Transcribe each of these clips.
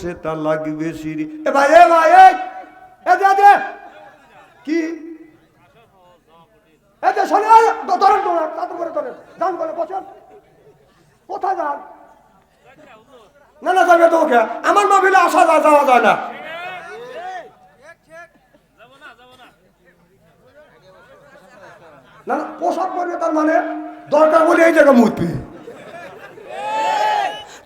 সেটা লাগবে সিঁড়ি। এ ভাই এ ভাই এ দে কি? এ দে শোনে ধরেন ধরেন তাতে করে ধরেন। যান করে বসেন। কোথায় যান? না না, যাবে তো ওকে। আমার নভিলে আসা যায়, যাওয়া যায় না। না না, পোশাক করবে তার মানে দরকার বলে এই জায়গা মুতবি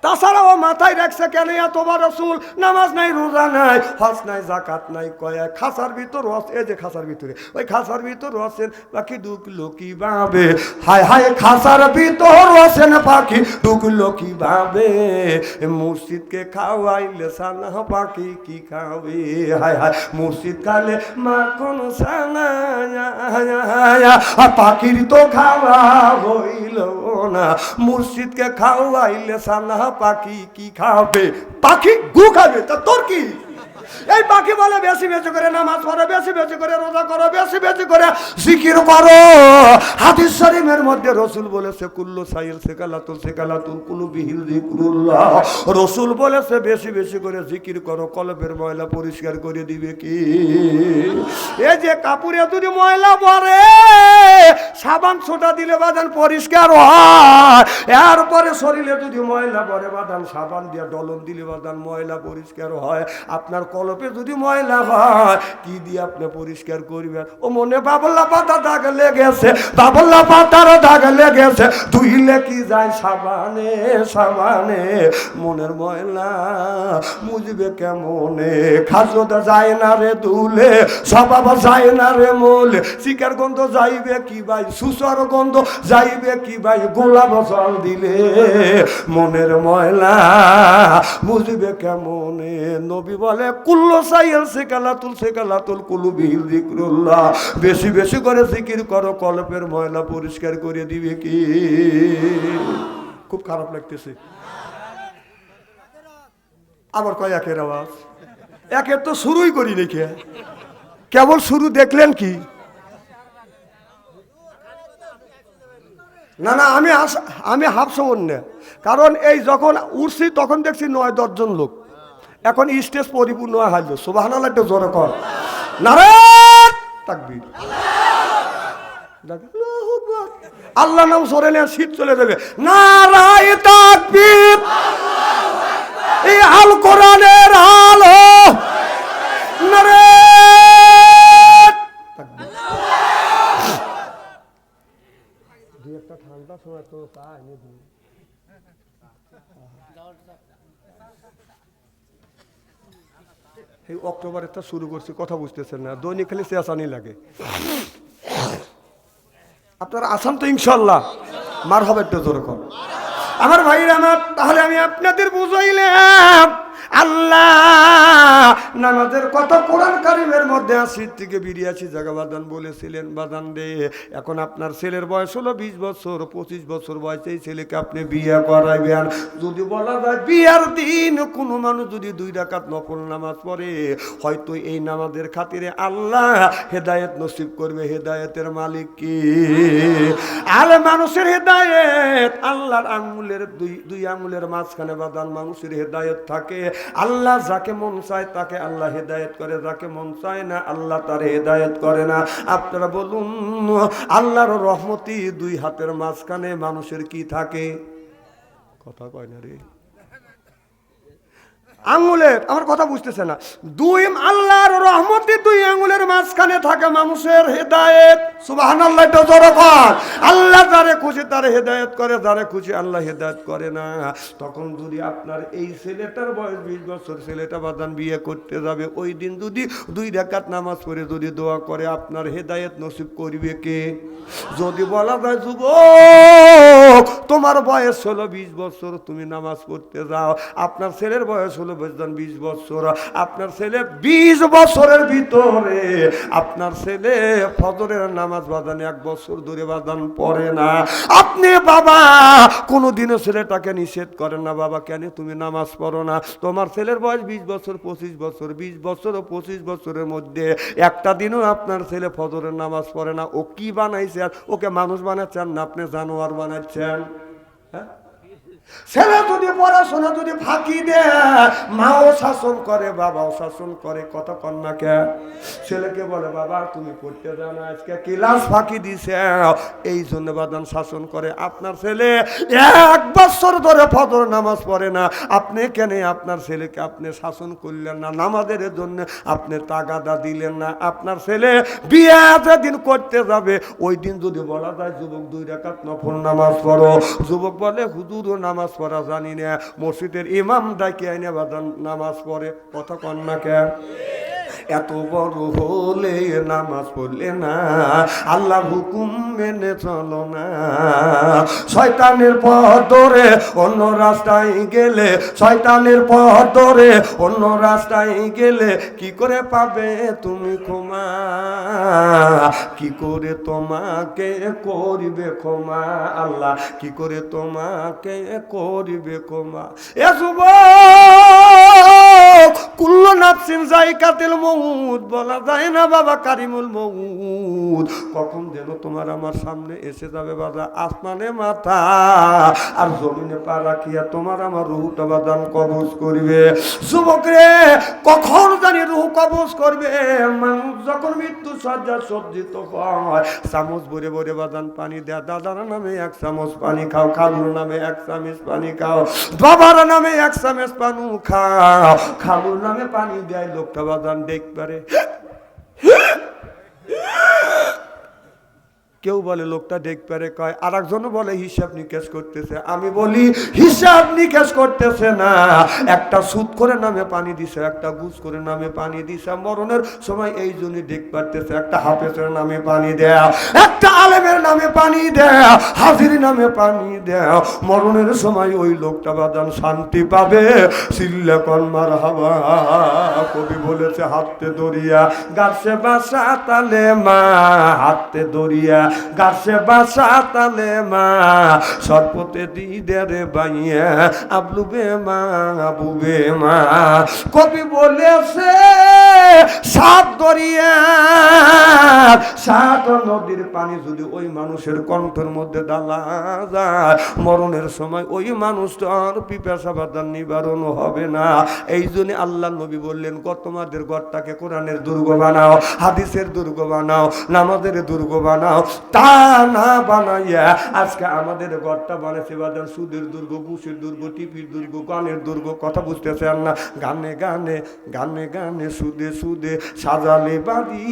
তাছাড়া ও মাথায় রাখছে কেন তোমার রসুল? নামাজ নাই, রোজা নাই, হজ নাই জাকাত নাই, কয়া খাসার ভিতর রস এই যে খাসার ভিতরে, ওই খাসার ভিতর রসেন বাকি ঢুকলো কি ভাবে হায় হায়, খাসার ভিতর রসেন পাখি ঢুকলো কি ভাবে মসজিদকে খাওয়াইলে সানা পাখি কি খাবে? হায় হায়, মসজিদ খালে মাখন সানা পাখির তো খাওয়া হইল না। মুর্শিদকে খাওয়াইলে সানা পাখি কি খাবে? পাখি গু খাবে তা তোর কি? এই পাখি বলে বেশি বেশি করে নামাজ পড়ো, বেশি বেশি করে রোজা করো, বেশি বেশি করে জিকির করো। হাদিস শরীফের মধ্যে রসুল বলেছে, কুল্লু সাইল সেকালাতুল সেকালাতুল কুলু বিহিল জিকরুল্লাহ রসুল বলেছে, বেশি বেশি করে জিকির করো, কলবের ময়লা পরিষ্কার করে দিবে কি? এই যে কাপড়ে যদি ময়লা পরে সাবান ছোটা দিলে বাদান পরিষ্কার হয়। এরপরে শরীরে যদি ময়লা পরে বাদান সাবান দিয়ে ডলন দিলে বাদান ময়লা পরিষ্কার হয়। আপনার কলপে যদি ময়লা হয়, কি দিয়ে আপনি পরিষ্কার করবেন? ও মনে বাবল্লা পাতা দাগ লেগেছে বাবল্লা পাতার দাগ লেগেছে। ধুইলে কি যায় সাবানে সাবানে? মনের ময়লা মুজবে কেমনে? খাজোদা যায় না রে দুলে, স্বভাব যায় না রে মোলে। শিকার গন্ধ যাইবে কি ভাই? সুসর গন্ধ যাইবে কি ভাই? গোলাপ জল দিলে মনের ময়লা বুঝবে কেমনে? নবী বলে কুল্লো সাইল সেকালাতুল সেকালাতুল কুলু বিহিল জিক্রুল্লাহ বেশি বেশি করে জিকির করো, কলপের ময়লা পরিষ্কার করে দিবে কি? খুব খারাপ লাগতেছে। আবার কয় একের আওয়াজ? একের তো শুরুই করি নাকি কেবল শুরু দেখলেন কি? না না, আমি আমি হাফসো অন্য কারণ এই যখন উঠছি তখন দেখছি নয় দশজন লোক। এখন স্টেজ পরিপূর্ণ হাজল সুবাহান একটু জোরে কর। আল্লাহ নাম সরে নেন শীত চলে যাবে। নারায় তাকবীর। এই আল কোরআনের আলো। ঠান্ডা সময় তো তাই নাকি এই অক্টোবরে তো শুরু করছি, কথা বুঝতেছেন না। দৈনিক খালি চেঁচানি লাগে। আপনার আসান তো ইনশাল্লাহ। মার হবে একটু জোর কর আমার ভাইরা আমার, তাহলে আমি আপনাদের বুঝাইলাম। আল্লাহ। কোরআন মধ্যে বলেছিলেন দে। এখন আপনার ছেলের বয়স হলো বিশ বছর, পঁচিশ বছর ছেলেকে আপনি বিয়ে যদি বলা যায় বিয়ার দিন, কোনো মানুষ যদি দুই নফল নামাজ পড়ে, হয়তো এই নামাজের খাতিরে আল্লাহ হেদায়েত নসিব করবে, হেদায়েতের মালিক কি? আর মানুষের হেদায়েত, আল্লাহর আঙ্গুলের দুই দুই আঙ্গুলের মাঝখানে বাদান মানুষের হেদায়েত থাকে। আল্লাহ যাকে মন চায় তাকে আল্লাহ হেদায়ত করে, যাকে মন চায় না আল্লাহ তার হেদায়ত করে না। আপনারা বলুন, আল্লাহর রহমতি দুই হাতের মাঝখানে মানুষের কি থাকে? কথা কয় না রে। আঙ্গুলের আমার কথা বুঝতেছে না। দুই আল্লাহর রহমতি দুই আঙ্গুলের মাঝখানে থাকে মানুষের হেদায়েত সুবাহান আল্লাহ আল্লাহ যারে খুশি, তারে হেদায়েত করে, যারে খুশি আল্লাহ হেদায়েত করে না। তখন যদি আপনার এই ছেলেটার বয়স বিশ বছর, ছেলেটা বাদান বিয়ে করতে যাবে, ওই দিন যদি দুই রেখাত নামাজ পড়ে যদি দোয়া করে, আপনার হেদায়েত নসিব করবে কে? যদি বলা যায়, যুবক! তোমার বয়স হলো বিশ বছর, তুমি নামাজ পড়তে যাও। আপনার ছেলের বয়স হলো বুঝলেন বিশ বছর, আপনার ছেলে বিশ বছরের ভিতরে, আপনার ছেলে ফজরের নামাজ বাজানে এক বছর ধরে বাজান পড়ে না। আপনি বাবা, কোনোদিনও ছেলেটাকে নিষেধ করেন না, বাবা, কেন তুমি নামাজ পড়ো না? তোমার ছেলের বয়স বিশ বছর, পঁচিশ বছর, বিশ বছর ও পঁচিশ বছরের মধ্যে। একটা দিনও আপনার ছেলে ফজরের নামাজ পড়ে না। ও কি বানাইছে? আর ওকে মানুষ বানাচ্ছেন না, আপনি জানোয়ার বানাচ্ছেন। হ্যাঁ ছেলে যদি পড়াশোনা যদি ফাঁকি দেয়, মাও শাসন করে, বাবাও শাসন করে কত কন্যাকে ছেলেকে বলে, বাবা, তুমি পড়তে যাও না, আজকে ক্লাস ফাঁকি দিছে। এই জন্য বাদান শাসন করে। আপনার ছেলে এক বছর ধরে ফজর নামাজ পড়ে না। আপনি কেন আপনার ছেলেকে আপনি শাসন করলেন না? নামাজের জন্য আপনি তাগাদা দিলেন না। আপনার ছেলে বিয়ে যেদিন করতে যাবে, ওই দিন যদি বলা যায়, যুবক দুই রাকাত নফল নামাজ পড়ো। যুবক বলে, হুজুরও নামাজ পড়া জানি না। মসজিদের ইমাম ডাকিয়ে আইনে নামাজ পড়ে। কথা কন্যাকে এত বড় হলে নামাজ পড়লে না? আল্লাহ হুকুম মেনে চলো না। শয়তানের পথ ধরে অন্য রাস্তায় গেলে, শয়তানের পথ ধরে অন্য রাস্তায় গেলে কি করে পাবে তুমি ক্ষমা? কি করে তোমাকে করিবে ক্ষমা? আল্লাহ কি করে তোমাকে করিবে ক্ষমা? এ যুবক! কুল্লু নাফসিন জায়কাতিল মউত, বলা যায় না বাবা কারিমুল মউত। কখন যেন তোমার আমার সামনে এসে যাবে বাবা আসমানে মাথা, আর জমিনে পা রাখিয়া তোমার আমার রুহটা বাদান কবজ করবে। যুবক রে, কখন জানি রুহ কবজ করবে? মানুষ যখন মৃত্যু সজ্জা সজ্জিত হয়, চামচ ভরে ভরে বাদান পানি দেয়া, দাদার নামে এক চামচ পানি খাও, খালুর নামে এক চামচ পানি খাও, বাবার নামে এক চামচ পানু খাও খালুর নামে পানি দেয় লোকটা বাদান দেখ পারে। কেউ বলে লোকটা দেখ পারে কয় আর একজন বলে হিসাব নিকেশ করতেছে। আমি বলি, হিসাব নিকেশ করতেছে না। একটা সুদ করে নামে পানি দিছে, একটা গুজ করে নামে পানি দিছে, মরণের সময় এই জন্য দেখ পারতেছে, একটা হাফেজের নামে পানি দেয়া, একটা আলেমের নামে পানি দেয়া, হাজির নামে পানি দেয়া, মরণের সময় ওই লোকটা বাদান শান্তি পাবে। সিল্লা কন্মার হাওয়া কবি বলেছে, হাতে দরিয়া গাছে বাসা তালে মা, হাতে দরিয়া গাছে বাসা তালে মা সর্পতে দিদারে বাইয়া, আবলুবে মা, আবুবে মা। কবি বলেছে, সাত দরিয়া, সাত নদীর পানি যদি ওই মানুষের কণ্ঠের মধ্যে ডালা যায়, মরণের সময় ওই মানুষটার পিপাসা বাদার নিবারণ হবে না। এই জন্য আল্লাহ নবী বললেন, গো, তোমাদের ঘরটাকে কোরআনের দুর্গ বানাও, হাদিসের দুর্গ বানাও, নামাজের দুর্গ বানাও তা না বানাইয়া, আজকে আমাদের ঘরটা বানাইছে বাজার সুদের দুর্গ, ঘুষের দুর্গ টিপির দুর্গ, গানের দুর্গ, কথা বুঝতেছেন না। গানে গানে গানে গানে, সুদে সুদে সাজালে বাড়ি।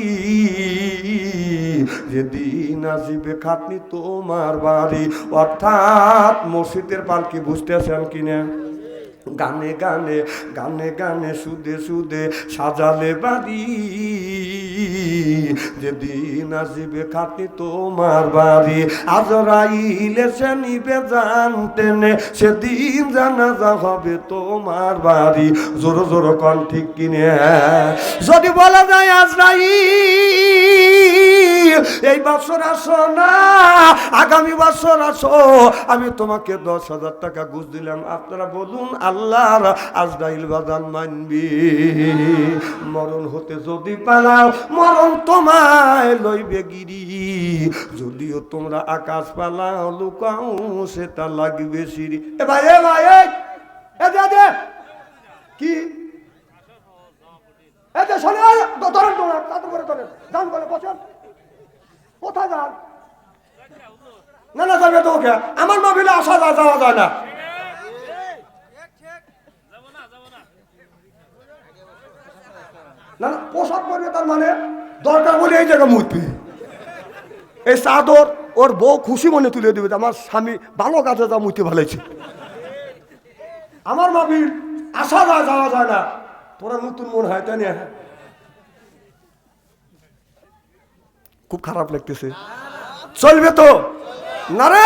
যেদিন আসিবে খাটনি তোমার বাড়ি। অর্থাৎ মসজিদের পালকি বুঝতেছেন কিনা গানে গানে গানে গানে, সুদে সুদে সাজালে বাড়ি। যেদিন আসিবে খাটি তোমার বাড়ি আজরাইলে সে নিবে জানতে নে সেদিন জানাজা হবে তোমার বাড়ি। জোর জোর কন ঠিক কিনে, যদি বলা যায় আজরাই এই বছর আসো না, আগামী বছর আসো। আমি তোমাকে দশ হাজার টাকা ঘুষ দিলাম। আপনারা বলুন, আল্লাহর আজরাইল বাদান মানবি। মরণ হতে যদি পালাও মরণ তোমায় লইবে গিরি। যদিও তোমরা আকাশ পালাও, লুকাও, সেটা লাগবে সিঁড়ি। এ ভাই এ ভাই, এ! কি? এই শোনে ধরেন তোমরা তাতে করে ধরেন। যান করে বসেন কোথায় যান না না, যাবে তো ওকে আমার মোবিলে আসা যায়, যাওয়া যায় না। না পোশাক পরবে তার মানে দরকার বলে এই জায়গায় মুতবি এই চাদর ওর বউ খুশি মনে তুলে দেবে আমার স্বামী ভালো কাজে যা মুতে ভালাইছে। আমার মাবিল আসা যায়, যাওয়া যায় না। তোরা নতুন মন হয় তাই না খুব খারাপ লাগতেছে। চলবে তো? নারে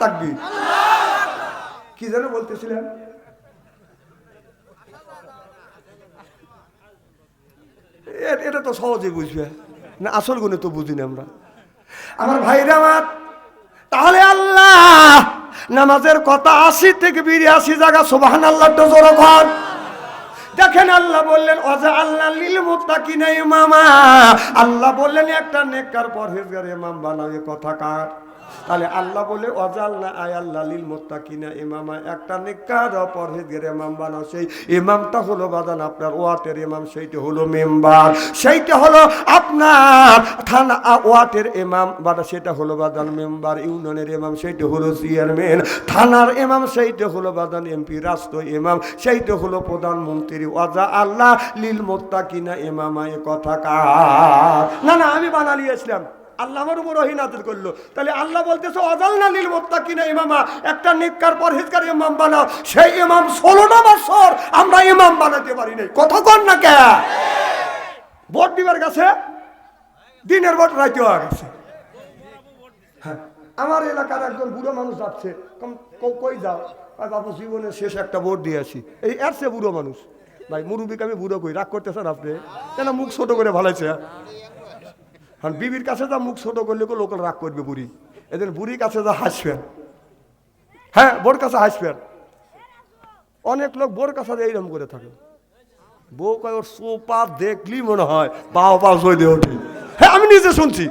তাকবি কি যেন বলতেছিলেন। এটা তো সহজে বুঝবে। না, আসল গুণে তো বুঝি না আমরা। আমার ভাইরা আমার, তাহলে আল্লাহ, নামাজের কথা আশি থেকে বিরিয়াশি জায়গা সোবাহান আল্লাহ তো জোর ঘর দেখেন আল্লাহ বললেন, অজা আল্লাহ লীল লিল মুত্তাকিনা মামা আল্লাহ বললেন, একটা নেককার পরহেজগার ইমাম বানাবে কথা কার? তাহলে আল্লাহ বলে অজাল না আয় আল্লাহ লিল মোত্তাকিনা ইমামা। একটা নিকার পরহেজের ইমাম বানাও। সেই ইমামটা হলো বাদান আপনার ওয়াটের ইমাম, সেইটা হলো মেম্বার। সেইটা হলো আপনার থানা ওয়াটের ইমাম, বাদা সেটা হলো বাদান মেম্বার, ইউনিয়নের ইমাম, সেইটা হলো চেয়ারম্যান। থানার ইমাম, সেইটা হলো বাদান এমপি, রাষ্ট্র ইমাম, সেইটা হলো প্রধানমন্ত্রী অজা আল্লাহ লীল মোত্তাকিনা ইমামা, এ কথা কার? না না, আমি বানালিয়েছিলাম আল্লাহ আমার উপর অহিনাদর করল। তাহলে আল্লাহ বলতেছে অজাল না নীল মোত্তাকিনা ইমামা একটা নিকার পরহেজগার ইমাম বানাও। সেই ইমাম ষোলোটা বছর আমরা ইমাম বানাতে পারি নাই। কথা কর না কে? ভোট দিবার কাছে দিনের ভোট রাইতে হয়ে গেছে। হ্যাঁ, আমার এলাকার একজন বুড়ো মানুষ যাচ্ছে। কই যাও? আর বাবু জীবনের শেষ একটা ভোট দিয়ে আসি। এই এর সে বুড়ো মানুষ। ভাই মুরুবিকে আমি বুড়ো কই রাগ করতেছেন আপনি? কেন মুখ ছোট করে ভালাইছে? হ্যাঁ বিবির কাছে যা মুখ ছোট করলে লোকাল রাগ করবে বুড়ি। এদের বুড়ির কাছে যা হাসবেন। হ্যাঁ বোর কাছে হাসবেন। অনেক লোক বোর কাছে এইরকম করে থাকে। বউ কয়, ওর সোপা দেখলি মনে হয় বাও বাও জয় ওঠে হ্যাঁ আমি নিজে শুনছি।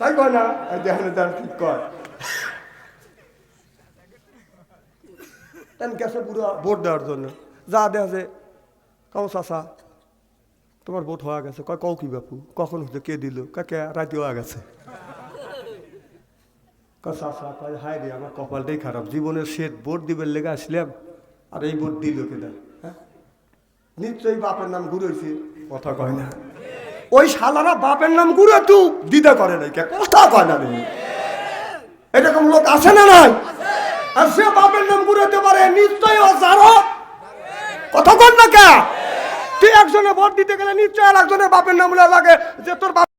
তাই কয় না? দেখেন তার ঠিক কয়? গেছে পুরো ভোট দেওয়ার জন্য। যা দেখা যে কাউ চাষা তোমার ভোট হওয়া গেছে। কয়, কও কি বাপু? কখন হচ্ছে কে দিল? কাকে রাতে হওয়া গেছে। কয় চাষা কয়, হায় রে, আমার কপালটাই খারাপ। জীবনের শেষ ভোট দিবের লেগে আসলাম, আর এই ভোট দিল কেনা হ্যাঁ? নিশ্চয়ই বাপের নাম ঘুরেছে কথা কয় না। ওই শালারা বাপের নাম ঘুরে তু দিদা করে নাই কে? কথা কয় না রে। এরকম লোক আছে না নাই? আর সে বাপের নাম ঘুরাতে পারে, নিশ্চয়ই ও জানো। কথা কর না কে? তুই একজনের ভোট দিতে গেলে নিশ্চয় আর একজনের বাপের নাম লাগে যে তোর বাপ